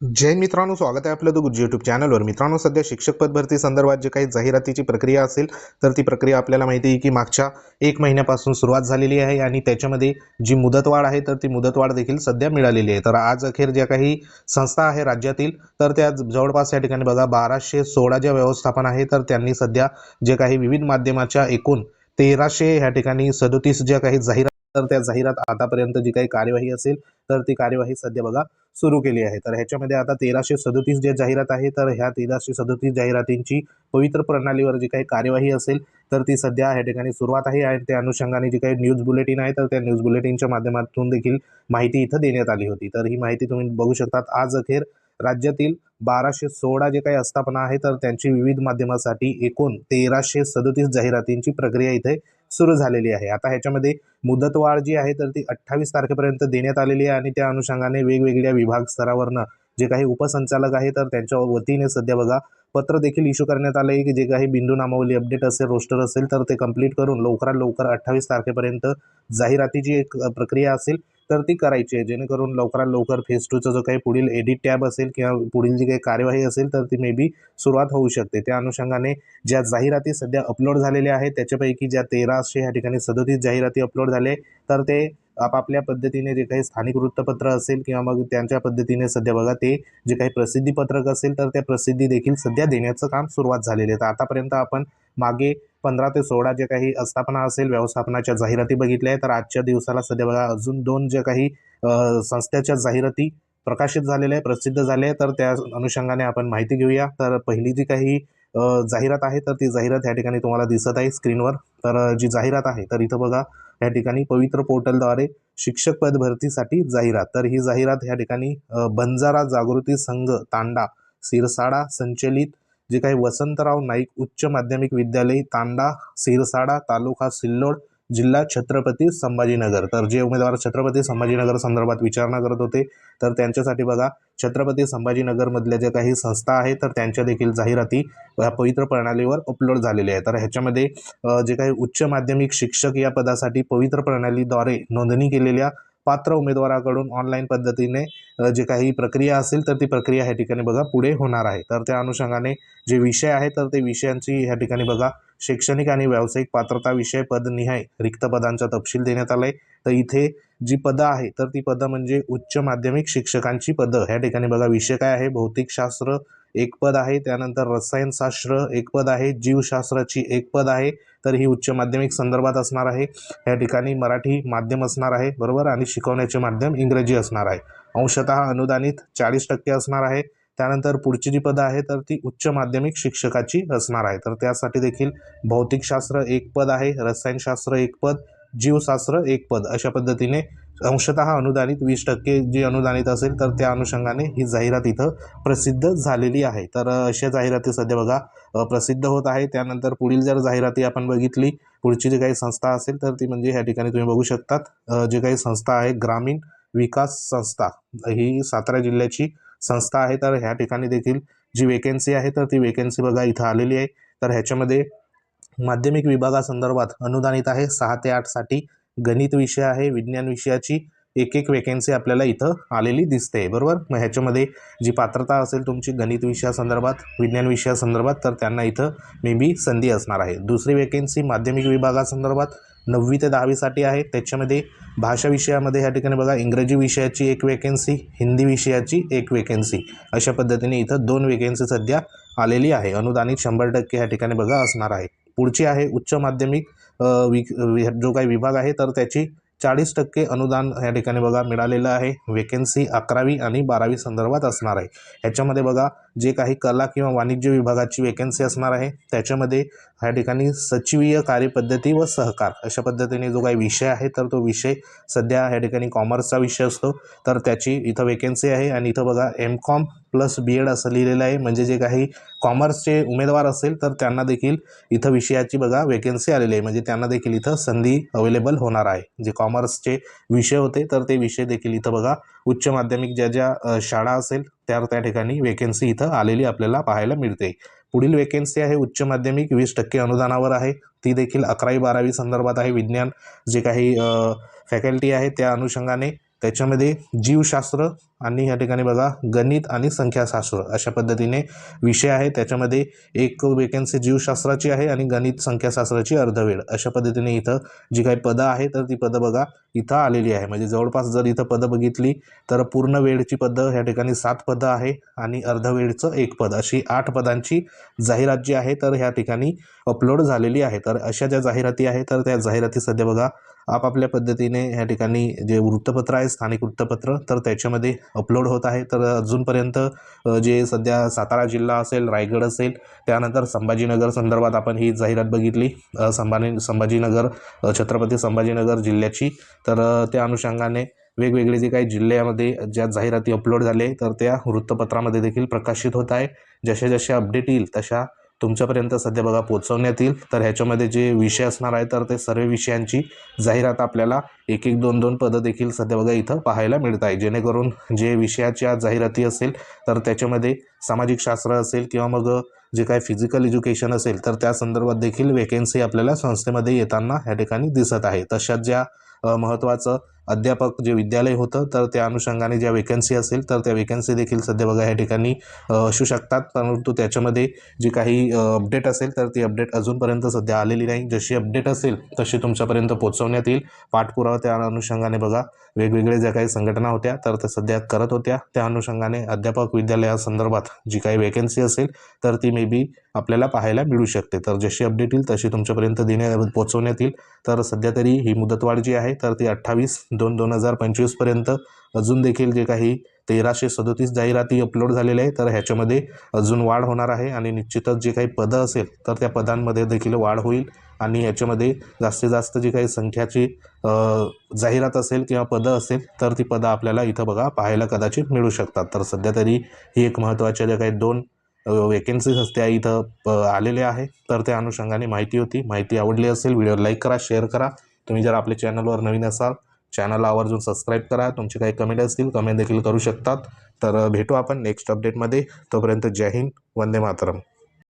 जय मित्रांनो स्वागत आहे आपलं गुरुजी यूट्यूब चॅनलवर मित्रांनो सध्या शिक्षक पद भरती संदर्भात जे काही जाहिरातीची प्रक्रिया असेल तर ती प्रक्रिया आपल्याला माहिती आहे की मागच्या एक महिन्यापासून सुरुवात झालेली आहे आणि त्याच्यामध्ये जी मुदतवाढ आहे तर ती मुदतवाढ देखील सध्या मिळालेली आहे. तर आज अखेर ज्या काही संस्था आहे राज्यातील तर त्या जवळपास या ठिकाणी बघा बाराशे सोळा ज्या व्यवस्थापन आहे तर त्यांनी सध्या जे काही विविध माध्यमाच्या एकूण तेराशे ह्या ठिकाणी सदोतीस ज्या काही जाहिरात तर त्या जाहिरात आतापर्यंत जी काही कार्यवाही असेल तर ती कार्यवाही सध्या बघा सुरू केली आहे. तर ह्याच्यामध्ये आता तेराशे सदोतीस जे जाहिरात आहे तर ह्या तेराशे सदोतीस जाहिरातींची पवित्र प्रणालीवर जी काही कार्यवाही असेल तर ती सध्या ह्या ठिकाणी सुरुवात आहे आणि त्या अनुषंगाने जी काही न्यूज बुलेटिन आहे तर त्या न्यूज बुलेटिनच्या माध्यमातून देखील माहिती इथं देण्यात आली होती. तर ही माहिती तुम्ही बघू शकतात. आज अखेर राज्यातील बाराशे सोळा जे काही आस्थापना आहे तर त्यांची विविध माध्यमासाठी एकूण तेराशे सदोतीस जाहिरातींची प्रक्रिया इथे सुरू झालेली आहे. आता ह्याच्यामध्ये मुदतवाढ जी आहे तर ती अठ्ठावीस तारखेपर्यंत देण्यात आलेली आहे आणि त्या अनुषंगाने वेगवेगळ्या विभाग स्तरावरनं जे काही उपसंचालक आहे तर त्यांच्या वतीने सध्या बघा पत्र देखील इश्यू करण्यात आलं आहे की जे काही बिंदू नामावली अपडेट असेल रोस्टर असेल तर ते कंप्लीट करून लवकरात लवकर अठ्ठावीस तारखेपर्यंत जाहिरातीची एक प्रक्रिया असेल. तर ती करायची आहे. जेणेकरून लवकरात लवकर फेज टूचा जो काही पुढील एडिट टॅब असेल किंवा पुढील जी काही कार्यवाही असेल तर ती मे बी सुरुवात होऊ शकते. त्या अनुषंगाने ज्या जाहिराती सध्या अपलोड झालेल्या आहेत त्याच्यापैकी ज्या तेराशे ह्या ठिकाणी सदोतीस जाहिराती अपलोड झाले तर ते आपापल्या पद्धतीने जे काही स्थानिक वृत्तपत्र असेल किंवा मग त्यांच्या पद्धतीने सध्या बघा ते जे काही प्रसिद्धी पत्रक असेल तर त्या प्रसिद्धी देखील सध्या देण्याचं काम सुरुवात झालेली आहे. तर आतापर्यंत आपण मागे पंधरा ते सोळा जे काही आस्थापना असेल व्यवस्थापनाच्या जाहिराती बघितल्या आहेत. तर आजच्या दिवसाला सध्या बघा अजून दोन जे काही संस्थेच्या जाहिराती प्रकाशित झालेल्या आहे प्रसिद्ध झाले आहे तर त्या अनुषंगाने आपण माहिती घेऊया. तर पहिली जी काही जाहिरात आहे तर ती जाहिरात या ठिकाणी तुम्हाला दिसत आहे स्क्रीनवर. तर जी जाहिरात आहे तर इथं बघा या ठिकाणी पवित्र पोर्टलद्वारे शिक्षक पद भरतीसाठी जाहिरात. तर ही जाहिरात या ठिकाणी बंजारा जागृती संघ तांडा सिरसाडा संचलित जे काही वसंतराव नाईक उच्च माध्यमिक विद्यालय तांडा सिरसाडा तालुका सिल्लोड जिल्हा छत्रपती संभाजीनगर. तर जे उमेदवार छत्रपती संभाजीनगर संदर्भात विचारणा करत होते तर त्यांच्यासाठी बघा छत्रपती संभाजीनगरमधल्या ज्या काही संस्था आहेत तर त्यांच्या देखील जाहिराती या पवित्र प्रणालीवर अपलोड झालेल्या आहेत. तर ह्याच्यामध्ये जे काही उच्च माध्यमिक शिक्षक या पदासाठी पवित्र प्रणालीद्वारे नोंदणी केलेल्या पात्र उमेदवाराकडून ऑनलाईन पद्धतीने जे काही प्रक्रिया असेल तर ती प्रक्रिया ह्या ठिकाणी बघा पुढे होणार आहे. तर त्या अनुषंगाने जे विषय आहे तर ते विषयांची ह्या ठिकाणी बघा शैक्षणिक आणि व्यावसायिक पात्रता विषय पदनिहाय रिक्त पदांचा तपशील देण्यात आलाय. तर इथे जी पदं आहे तर ती पदं म्हणजे उच्च माध्यमिक शिक्षकांची पदं. ह्या ठिकाणी बघा विषय काय आहे? भौतिकशास्त्र एक पद आहे त्यानंतर रसायनशास्त्र एक पद आहे जीवशास्त्राची एक पद आहे तर ही उच्च माध्यमिक संदर्भात असणार आहे. या ठिकाणी मराठी माध्यम असणार आहे बरोबर? आणि शिकवण्याचे माध्यम इंग्रजी असणार आहे. अंशतः अनुदानित चाळीस टक्के असणार आहे. त्यानंतर पुढची जी पदं आहे तर ती उच्च माध्यमिक शिक्षकाची असणार आहे. तर त्यासाठी देखील भौतिकशास्त्र एक पद आहे रसायनशास्त्र एक पद जीवशास्त्र एक पद. अशा पद्धतीने अंशतः अनुदानित वीस टक्के जी अनुदानित असेल तर त्या अनुषंगाने ही जाहिरात इथं प्रसिद्ध झालेली आहे. तर अशा जाहिराती सध्या बघा प्रसिद्ध होत आहे. त्यानंतर पुढील जर जाहिराती आपण बघितली पुढची जी काही संस्था असेल तर ती म्हणजे ह्या ठिकाणी तुम्ही बघू शकतात जी जे काही संस्था आहे ग्रामीण विकास संस्था. ही सातारा जिल्ह्याची संस्था आहे. तर ह्या ठिकाणी देखील जी वेकेन्सी आहे तर ती वेकेन्सी बघा इथं आलेली आहे. तर ह्याच्यामध्ये माध्यमिक विभागासंदर्भात अनुदानित आहे सहा ते आठसाठी गणित विषय आहे विज्ञान विषयाची एक एक वेकेन्सी आपल्याला इथं आलेली दिसते बरोबर? मग ह्याच्यामध्ये जी पात्रता असेल तुमची गणित विषयासंदर्भात विज्ञान विषयासंदर्भात तर त्यांना इथं मे बी संधी असणार आहे. दुसरी वेकेन्सी माध्यमिक विभागासंदर्भात नववी ते दहावीसाठी आहे. त्याच्यामध्ये भाषा विषयामध्ये ह्या ठिकाणी बघा इंग्रजी विषयाची एक वेकेन्सी हिंदी विषयाची एक वेकेन्सी अशा पद्धतीने इथं दोन वेकेन्सी सध्या आलेली आहे. अनुदानित शंभर टक्के ह्या ठिकाणी बघा असणार आहे. पुढची आहे उच्च माध्यमिक वि जो काही विभाग आहे तर त्याची चाळीस टक्के अनुदान या ठिकाणी बघा मिळालेलं आहे. वेकेन्सी अकरावी आणि बारावी संदर्भात असणार आहे. ह्याच्यामध्ये बघा जे काही कला किंवा वाणिज्य विभागाची वेकन्सी असणार आहे त्याच्यामध्ये ह्या ठिकाणी सचिवीय कार्यपद्धती व सहकार अशा पद्धतीने जो काही विषय आहे तर तो विषय सध्या ह्या ठिकाणी कॉमर्सचा विषय असतो. तर त्याची इथं वेकन्सी आहे आणि इथं बघा M com plus B ed असं लिहिलेलं आहे. म्हणजे जे काही कॉमर्सचे उमेदवार असेल तर त्यांना देखील इथं विषयाची बघा वेकन्सी आलेली आहे. म्हणजे त्यांना देखील इथं संधी अवेलेबल होणार आहे. जे कॉमर्सचे विषय होते तर ते विषय देखील इथं बघा. उच्च माध्यमिक ज्या ज्या शाळा असेल त्या त्या ठिकाणी वेकेन्सी इथं आलेली आपल्याला पाहायला मिळते. पुढील वेकेन्सी आहे उच्च माध्यमिक वीस टक्के अनुदानावर आहे. ती देखील अकरावी बारावी संदर्भात आहे. विज्ञान जे काही फॅकल्टी आहे त्या अनुषंगाने त्याच्यामध्ये जीवशास्त्र आणि या ठिकाणी बघा गणित आणि संख्याशास्त्र अशा पद्धतीने विषय आहे. त्याच्यामध्ये एक वेकन्सी जीवशास्त्राची आहे आणि गणित संख्याशास्त्राची अर्धवेळ अशा पद्धतीने इथं जी काही पदं आहे तर ती पदं बघा इथं आलेली आहे. म्हणजे जवळपास जर इथं पदं बघितली तर पूर्ण वेळची पदं ह्या ठिकाणी सात पदं आहे आणि अर्धवेळचं एक पद. अशी आठ पदांची जाहिरात जी आहे तर ह्या ठिकाणी अपलोड झालेली आहे. तर अशा ज्या जाहिराती आहे तर त्या जाहिराती सध्या बघा आपापल्या पद्धतीने ह्या ठिकाणी जे वृत्तपत्र आहे स्थानिक वृत्तपत्र तर त्याच्यामध्ये अपलोड होत आहे. तर अजूनपर्यंत जे सध्या सातारा जिल्हा असेल रायगड असेल त्यानंतर संभाजीनगर संदर्भात आपण ही जाहिरात बघितली. संभाजी संभाजीनगर छत्रपती संभाजीनगर जिल्ह्याची. तर त्या अनुषंगाने वेगवेगळे जे काही जिल्ह्यामध्ये ज्या जाहिराती अपलोड झाले तर त्या वृत्तपत्रामध्ये देखील प्रकाशित होत आहे. जसे जसे अपडेट येईल तशा तुमच्यापर्यंत सध्या बघा पोचवण्यात येईल तर ह्याच्यामध्ये जे विषय असणार आहे तर ते सर्व विषयांची जाहिरात आपल्याला एक एक दोन दोन पदं देखील सध्या बघा इथं पाहायला मिळत आहे जेणेकरून जे विषयाच्या जाहिराती असेल तर त्याच्यामध्ये सामाजिक शास्त्र असेल किंवा मग जे काही फिजिकल एज्युकेशन असेल तर त्या संदर्भात देखील वेकेन्सी आपल्याला संस्थेमध्ये येताना ह्या ठिकाणी दिसत आहे. तशाच ज्या महत्त्वाचं अध्यापक जे विद्यालय होतं तर त्या अनुषंगाने ज्या वेकन्सी असेल तर त्या वेकन्सी देखील सध्या बघा या ठिकाणी असू शकतात. परंतु त्याच्यामध्ये जी काही अपडेट असेल तर ती अपडेट अजूनपर्यंत सध्या आलेली नाही. जशी अपडेट असेल तशी तुमच्यापर्यंत पोहोचवण्यात येईल. पाठपुरावा त्या अनुषंगाने बघा. वेगवेगळ्या ज्या काही संघटना होत्या तर त्या सध्या करत होत्या. त्या अनुषंगाने अध्यापक विद्यालयासंदर्भात जी काही वेकन्सी असेल तर ती मे बी आपल्याला पाहायला मिळू शकते. तर जशी अपडेट येईल तशी तुमच्यापर्यंत देण्या पोचवण्यात येईल. तर सध्या तरी ही मुदतवाढ जी आहे तर ती अठ्ठावीस दोन दोन हजार पंचवीसपर्यंत अजून देखील जे काही तेराशे सदोतीस जाहिराती अपलोड झालेल्या आहे तर ह्याच्यामध्ये अजून वाढ होणार आहे. आणि निश्चितच जे काही पदं असेल तर त्या पदांमध्ये देखील वाढ होईल. आणि याच्यामध्ये जास्तीत जास्त जी काही संख्याची जाहिरात असेल किंवा पदं असेल तर ती पदं आपल्याला इथं बघा पाहायला कदाचित मिळू शकतात. तर सध्या तरी ही एक महत्त्वाच्या ज्या काही दोन वेकेन्सीज त्या इथं अ, आलेल्या आहे. तर त्या अनुषंगाने माहिती होती. माहिती आवडली असेल व्हिडिओ लाईक करा शेअर करा. तुम्ही जर आपल्या चॅनलवर नवीन असाल चॅनलला आवर्जून सबस्क्राईब करा. तुमचे काही कमेंट असतील कमेंट देखील करू शकतात. तर भेटू आपण नेक्स्ट अपडेटमध्ये तोपर्यंत जय हिंद वंदे मातरम.